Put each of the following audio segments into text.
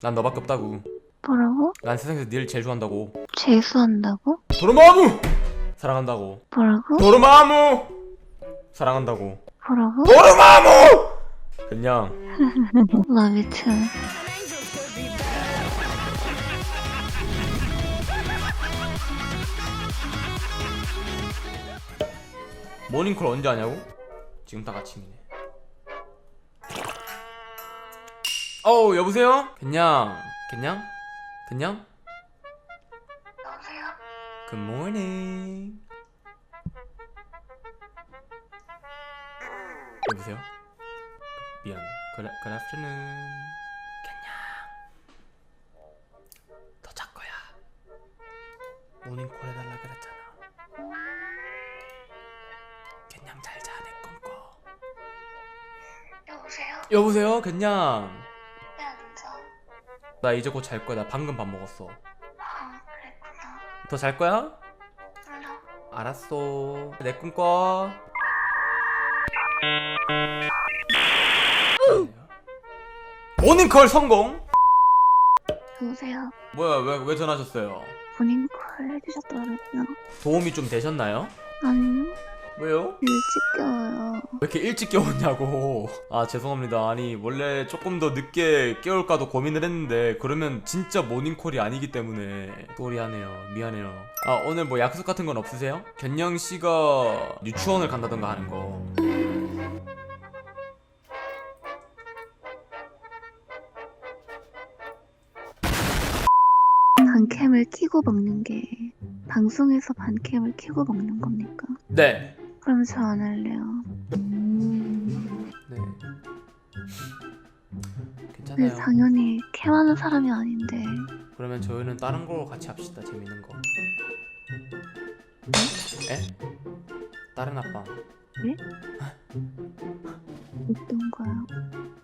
난 너밖에 없다고. 뭐라고? 난 세상에서 니를 제일 좋아한다고. 재수한다고? 도르마무! 사랑한다고. 뭐라고? 도르마무! 사랑한다고. 뭐라고? 도르마무! 그냥 러비트 모닝콜 언제 하냐고? 지금 딱 아침이네. 어우 여보세요? 그냥 그냥 그냥 여보세요? Good morning. 여보세요? 미안. Good, good afternoon. 그냥 너잘 거야. 모닝콜 해달라 그랬잖아. 그냥 잘 자네 꿈꿔. 여보세요? 여보세요? 앉아 나 이제 곧 잘 거야. 나 방금 밥 먹었어. 아 그랬구나 더 잘 거야? 몰라 알았어. 내 꿈 꿔. 모닝콜 성공. 여보세요? 뭐야 왜 왜 전화하셨어요? 모닝콜 해주셨더라고요 도움이 좀 되셨나요? 아니요 왜요? 일찍 깨워요 왜 이렇게 일찍 깨웠냐고. 아 죄송합니다. 아니 원래 조금 더 늦게 깨울까도 고민을 했는데 그러면 진짜 모닝콜이 아니기 때문에 쏘리하네요. 미안해요. 아 오늘 뭐 약속 같은 건 없으세요? 견영 씨가 유치원을 간다던가 하는 거. 반캠을 키고 먹는 게 방송에서 반캠을 키고 먹는 겁니까? 네. 저안 할래요 네. 근데 괜찮아요. 당연히 캠하는 사람이 아닌데 그러면 저희는 다른 거 같이 합시다. 재밌는 거. 에? 다른 아빠. 어떤 거요?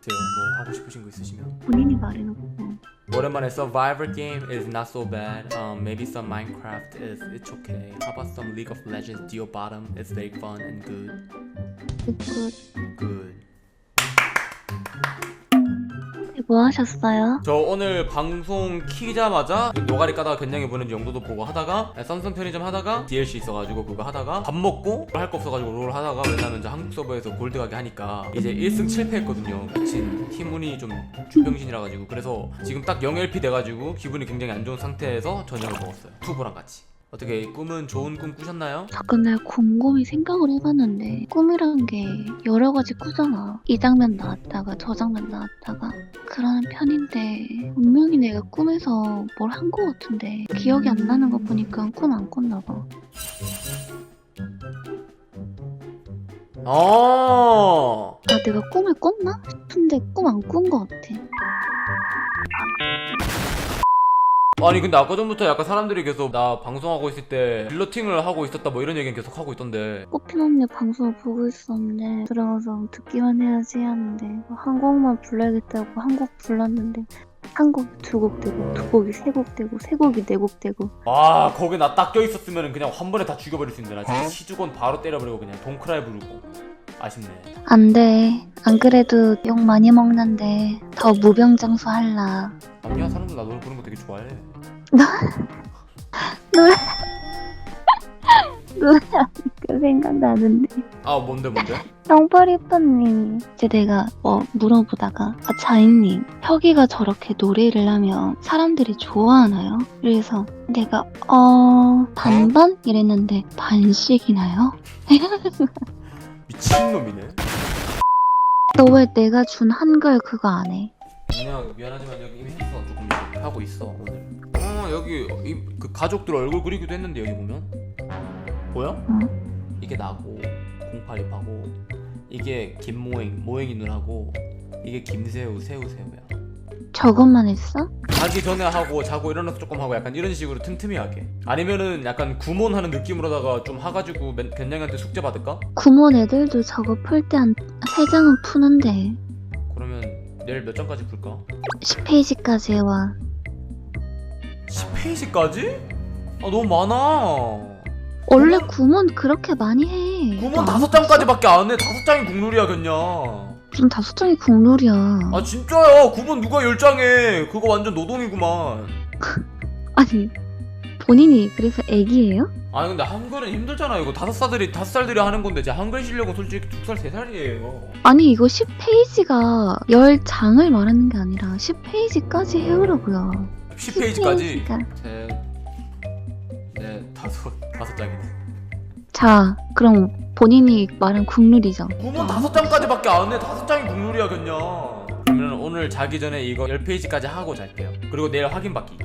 제가 뭐 하고 싶으신 거 있으시면. 본인이 말해놓고 오랜만에 Survivor game is not so bad. Um, maybe some Minecraft is it's okay. How about some League of Legends Dio Bottom? It's very fun and good. 그 Good. 뭐 하셨어요? 저 오늘 방송 키자마자 노가리 까다가 견냥이 보는 영도도 보고 하다가 썸썸 편의점 하다가 DLC 있어가지고 그거 하다가 밥 먹고 할 거 없어가지고 롤 하다가 왜냐면 이제 한국 서버에서 골드 가게 하니까 이제 1승 7패 했거든요. 미친 팀운이 좀 주병신이라 가지고. 그래서 지금 딱 0LP 돼가지고 기분이 굉장히 안 좋은 상태에서 저녁을 먹었어요. 투보랑 같이 어떻게 이 꿈은 좋은 꿈 꾸셨나요? 저 근데 곰곰이 생각을 해봤는데 꿈이란 게 여러 가지 꾸잖아 이 장면 나왔다가 저 장면 나왔다가 그러는 편인데 분명히 내가 꿈에서 뭘 한 거 같은데 기억이 안 나는 거 보니까 꿈 안 꿨나 봐 어 아, 내가 꿈을 꿨나? 싶은데 꿈 안 꾼 거 같아. 아니 근데 아까 전부터 약간 사람들이 계속 나 방송하고 있을 때 빌러팅을 하고 있었다 뭐 이런 얘기는 계속 하고 있던데. 꽃핀 언니 방송을 보고 있었는데 들어가서 듣기만 해야지 하는데 한 곡만 불러야겠다고 한 곡 불렀는데 한 곡이 두 곡 되고 두 곡이 세 곡 되고 세 곡이 네 곡 되고. 아 거기 나 딱 껴있었으면 그냥 한 번에 다 죽여버릴 수 있는데 나 진짜 시주건 바로 때려버리고 그냥 동크라이 부르고 아쉽네 안 돼. 안 그래도 욕 많이 먹는데 더 무병장수 할라. 아니야 사람들 나 노래 부르는 거 되게 좋아해 노래 그 생각 나는데 아 뭔데 뭔데? 영파리빠님이 이제 내가 뭐 물어보다가 아 자인님 혁이가 저렇게 노래를 하면 사람들이 좋아하나요? 그래서 내가 어 반반 이랬는데 반씩이나요? 미친놈이네. 너 왜 내가 준 한글 그거 안 해? 그냥 미안하지만 여기 이미 했어 조금 하고 있어 오늘. 어 여기 이, 그 가족들 얼굴 그리기도 했는데 여기 보면. 보여? 이게 나고 08입하고 이게 김모행 모행이 누나고 이게 김새우 새우 새우야 저것만 했어? 자기 전에 하고 자고 일어나서 조금 하고 약간 이런 식으로 틈틈이 하게. 아니면은 약간 구몬하는 느낌으로다가 좀 하가지고 맨- 견냥이한테 숙제 받을까? 구몬 애들도 저거 풀 때 한 세 장은 푸는데. 그러면 내일 몇 장까지 풀까? 10페이지까지 와. 10페이지까지? 아 너무 많아. 원래 구몬? 그렇게 많이 해. 구몬 다섯 장까지밖에 안해. 다섯 장이 국룰이야 견냥 무슨 다섯 장이 국룰이야. 아 진짜야 9번 누가 10장해 그거 완전 노동이구만 아니 본인이 그래서 애기예요? 아니 근데 한글은 힘들잖아 이거 다섯 살들이 다섯 살들이 하는 건데 제 한글 실력은 솔직히 두 살 세 살이에요 아니 이거 10페이지가 10장을 말하는 게 아니라 10페이지까지 해오라고요. 10페이지까지 10페이지가. 셋넷 다섯 다섯 장이네 자 그럼 본인이 말한 국룰이죠. 9번 다섯 장까지밖에 안 해 다섯 장이 국룰이야 그냥 그러면 오늘 자기 전에 이거 10페이지까지 하고 잘게요 그리고 내일 확인받기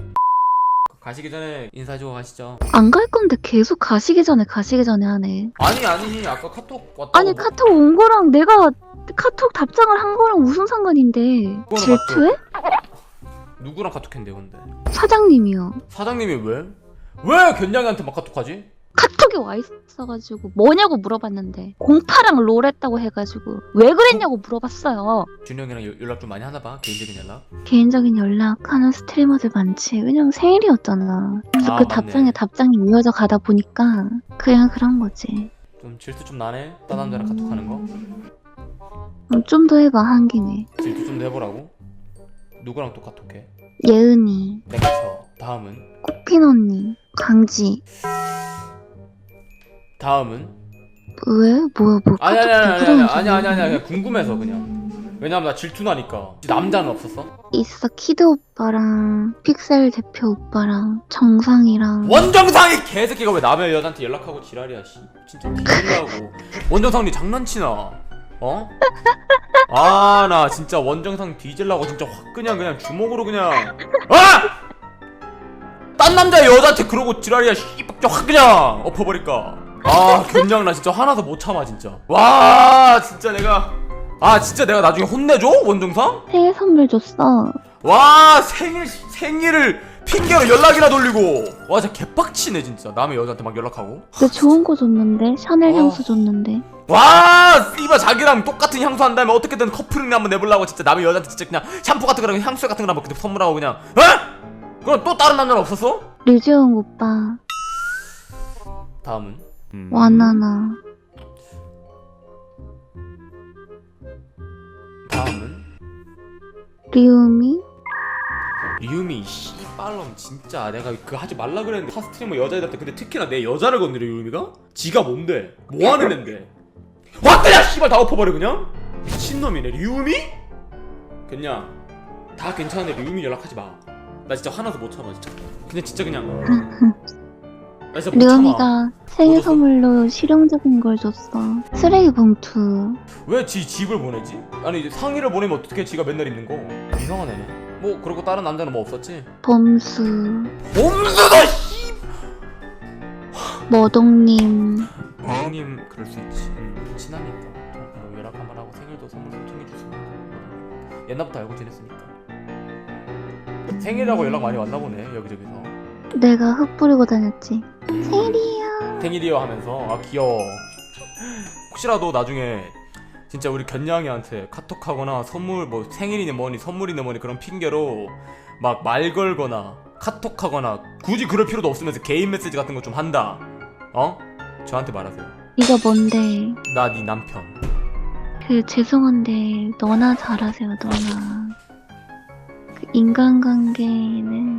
가시기 전에 인사해주고 가시죠 안 갈 건데 계속 가시기 전에 가시기 전에 하네. 아니 아니 아까 카톡 왔다고 아니 카톡 온 거랑 내가 카톡 답장을 한 거랑 무슨 상관인데 질투해? 누구랑 카톡했는데 근데 사장님이요. 사장님이 왜? 왜 견냥이한테 막 카톡하지? 와 있어가지고 뭐냐고 물어봤는데 공파랑 롤 했다고 해가지고 왜 그랬냐고 물어봤어요. 준영이랑 여- 연락 좀 많이 하나 봐 개인적인 연락 개인적인 연락하는 스트리머들 많지. 그냥 생일이었잖아. 그래서 아, 그 맞네. 답장에 답장이 이어져 가다 보니까 그냥 그런 거지. 좀 질투 좀 나네 딴 남자랑 카톡하는 거 좀 더 해봐 한 김에. 질투 좀 내보라고 누구랑 또 카톡해? 예은이, 내가 쳐 다음은 꽃핀 언니, 강지. 다음은 왜? 뭐야 뭐 아니 아니 아니 아니 아니 아니 아니? 아니 궁금해서 그냥 왜냐면 나 질투 나니까 남자는 없었어? 있어 키드 오빠랑 픽셀 대표 오빠랑 정상이랑 원정상이 개새끼가 왜 남의 여자한테 연락하고 지랄이야 씨 진짜 뒤질라고 원정상이 장난치나 어? 아 나 진짜 원정상 뒤질라고 진짜 확 그냥 그냥 주먹으로 그냥 아! 딴 남자 여자한테 그러고 지랄이야 씨발 확 그냥 엎어버릴까 아 견장 나 진짜 화나서 못 참아 진짜 와 진짜 내가 아 진짜 내가 나중에 혼내줘 원정상? 생일 선물 줬어. 와 생일 생일을 핑계로 연락이나 돌리고 와 진짜 개빡치네 진짜 남의 여자한테 막 연락하고 근데 좋은 거 줬는데 샤넬 어. 향수 줬는데 와 씨발 자기랑 똑같은 향수 한다면 어떻게든 커플링 한번 내보려고 진짜 남의 여자한테 진짜 그냥 샴푸 같은 거랑 향수 같은 거 한번 그때 선물하고 그냥 어? 그럼 또 다른 남자는 없었어? 류지영 오빠 다음은 음. 와나나 다음은 리우미 리우미 씨발놈 진짜 내가 그거 하지 말라 그랬는데 타 스트리머 여자애들한테 근데 특히나 내 여자를 건드려 리우미가? 지가 뭔데? 뭐하는 앤데? 왔다야 씨발 다 엎어버려 그냥? 미친놈이네 리우미? 그냥 다 괜찮은데 리우미 연락하지 마나 진짜 화나서 못 참아 진짜 그냥 진짜 그냥 못 참아 리우미가 생일 뭐? 선물로 실용적인 걸 줬어. 쓰레기 봉투. 왜 지 집을 보내지? 아니 이제 상의를 보내면 어떻게 지가 맨날 입는 거? 이상한 애네. 뭐 그리고 다른 남자는 뭐 없었지? 범수. 봄수도 씨! 머동님. 형님 그럴 수 있지. 음, 친하니까. 좀뭐 연락 한번 하고 생일도 선물 소통해 있고. 옛날부터 알고 지냈으니까. 생일이라고 연락 많이 왔나 보네 여기저기서 내가 흙 뿌리고 다녔지. 생일이에요. 생일이요 하면서. 아 귀여워. 혹시라도 나중에 진짜 우리 견냥이한테 카톡하거나 선물 뭐 생일이니 뭐니 선물이니 뭐니 그런 핑계로 막 말 걸거나 카톡하거나 굳이 그럴 필요도 없으면서 개인 메시지 같은 거 좀 한다. 어? 저한테 말하세요. 이거 뭔데? 나 네 남편. 그 죄송한데 너나 잘하세요 너나. 그 인간관계는 네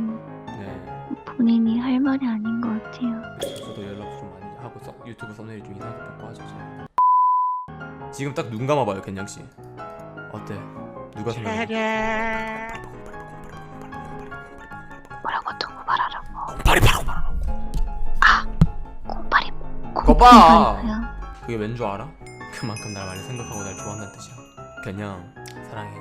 본인이 할 말이 아닌 것 같아요. 저도 연락 좀 많이 하고 서, 유튜브 썸네일 좀 이상하게 바꿔 하죠 지금 딱눈 감아봐요 겐냥씨. 어때? 누가 생각해? 뭐라고 누구 말하라고? 공팔이 바로 말하라고 공파리 그거 봐. 공파리야 그게 왠 줄 알아? 그만큼 날 많이 생각하고 날 좋아한다는 뜻이야. 그냥 사랑해.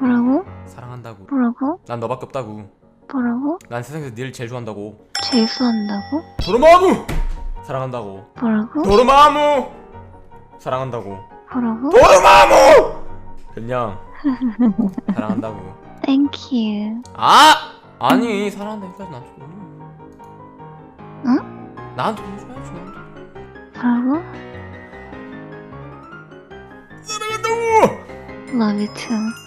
뭐라고? 사랑한다고. 뭐라고? 난 너밖에 없다고 뭐라고? 난 세상에서 니를 제일 좋아한다고. 재수한다고? 도르마무! 사랑한다고. 뭐라고? 도르마무! 사랑한다고. 뭐라고? 도르마무! 그냥 사랑한다고. 땡큐 아! 아니 사랑한다 여기까지 나한테 응? 나한테 보내줘야지 나한테. 뭐라고? 사랑한다고! Love you too